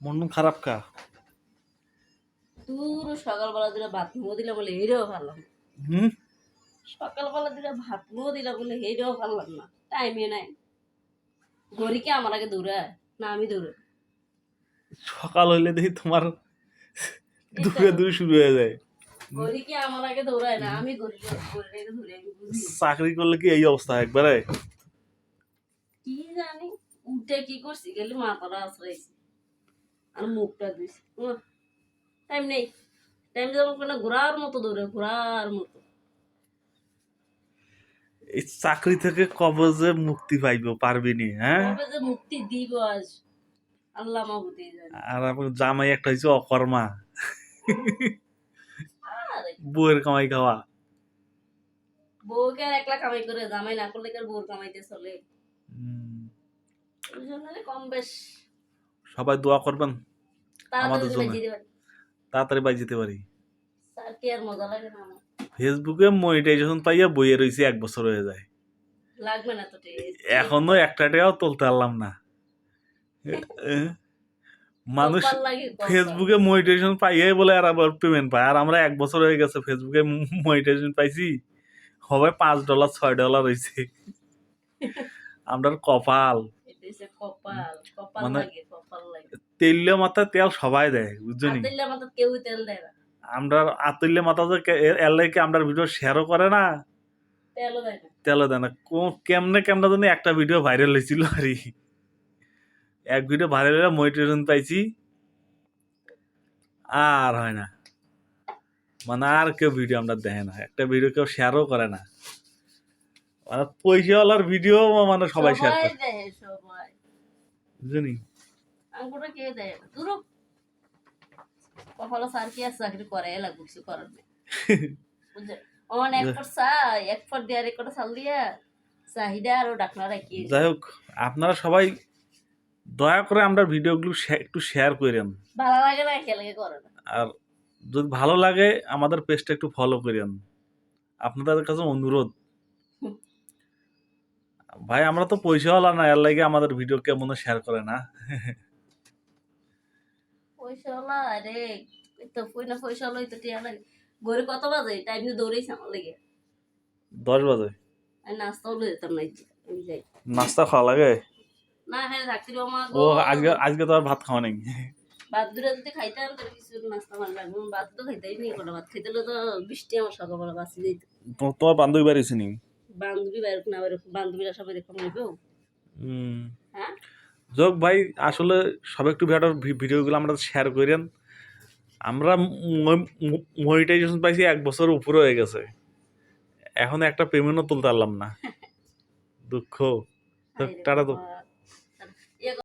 মন খারাপ কা দূর সকালবেলা দিলে ভাত দিলে বলে হেরেও। হুম? সকালবেলা দিলে ভাত দিলে বলে হেরেও না। টাইমে নাই। গড়ি কি আমার আগে না আমি সকাল হইলে দেখি তোমার দুপুরে দুই শুরু হয়ে যায়। গড়ি কি আমার আগে দৌড়ায় না আমি বুঝি। চাকরি করলে কি এই অবস্থা একবারে? কি জানি। উঠে কি করছি? গেলে মাথাটা আশ্রয়েছি আর মুখটা দিছি টাইম নেই। টাইম যেমন কোনো ঘোরার মতো দৌড়ে ঘোরার মতো। এই চাকরি থেকে কবে যে মুক্তি পাইব পারবি নি হ্যাঁ? কবে যে মুক্তি দিব আজ আল্লাহ মাহবুদি জানে আর আমার জামাই একটা হয়েছে অকর্মা। বউয়ের কামাই খাওয়া। বউকে আর একলা কামাই করে জামাই না করলে কি আর বউর কামাইতে চলে? উম, ওই জন্য কম বেশ। সবাই দোয়া করবেন আমাদের জন্য। তাড়াতাড়ি বাই যেতে পারি। কি আর মজা লাগে না ফেসবুকে মনিটাইজেশন পাইয়া বইয়ে রয়েছে এক বছর হয়ে যায়। লাগবে না তো এখনও একটা টাকাও তুলতে পারলাম না। মানুষ। ফেসবুকে মনিটাইজেশন পাইয়াই বলে আর আবার পেমেন্ট পায়। আর আমরা এক বছর হয়ে গেছে ফেসবুকে মনিটাইজেশন পাইছি হবে পাঁচ ডলার ছয় ডলার হয়েছে আমরা কপাল। এটা কপাল কপাল মানে- লাগে কপাল লাগে। তেলে মাথা তেল সবাই দেয় বুঝছনি? আদিল্লা মাথা কেউ তেল দেয় না। আমরা আতুল্যে মাথা যে কে- এর- এর লাগে আমরা ভিডিও শেয়ারও করে না? তেলও দেয় না। তেলও দেয় না। কেমনে কেমনে জানি একটা ভিডিও ভাইরাল হয়েছিল আর এক ভিডিও ভাইরাল হয়ে মনিটাইজেশন পাইছি আর হয় না। মানে আর কেউ ভিডিও আমরা দেখে না। একটা ভিডিও কেউ শেয়ারও করে না। মানে পয়সাওয়ালার ভিডিও মানে সবাই শেয়ার করে। দেয় সবাই। বুঝলি? আঙ্গুটা কে দেয়? দূর কপালে স্যার কি আর চাকরি করে লাগবে কিছু করার নেই। অন এক চা চাল দিয়া চাহিদা আরও ডাকনা রাখি যাই হোক আপনারা সবাই দয়া করে আমরা ভিডিওগুলো একটু শেয়ার করেন। ভালো লাগে না খেলে করে না। আর যদি ভালো লাগে আমাদের পেজটা একটু ফলো করেন। আপনাদের কাছে অনুরোধ। ভাই আমরা তো পয়সাওয়ালা না এর লাগে আমাদের ভিডিও কেমন শেয়ার করে না। পয়সা হলা আরে তো কই না পয়সা হলো তো টিয়া লাগে। ঘরে কত বাজে? টাইম দৌড়েছি আমার লেগে। দশ বাজে। আমি নাস্তাও লই যেতাম না নাস্তা খাওয়া লাগে? না হ্যাঁ রাত্রি আমার ও আজকে আজকে তো আর ভাত খাওয়া নেই। ভাত দূরে যদি খাইতাম তাহলে কিছু নাস্তা ভালো লাগবে। ভাত তো খাইতেই নেই কোনো ভাত খাইতে তো বৃষ্টি আমার সকালবেলা বাঁচি যেত তো- তোমার বান্ধবী বাড়ি নি? বান্ধবী বাইরে না বাইরে বান্ধবীরা সবাই দেখো নেবেও হ্যাঁ? যোগ ভাই আসলে সব একটু ভিডিও ভিডিওগুলো আমরা শেয়ার করেন আমরা মনিটাইজেশন পাইছি এক বছর উপরে হয়ে গেছে। এখন একটা পেমেন্টও তুলতে পারলাম না। দুঃখ। টাটা তো।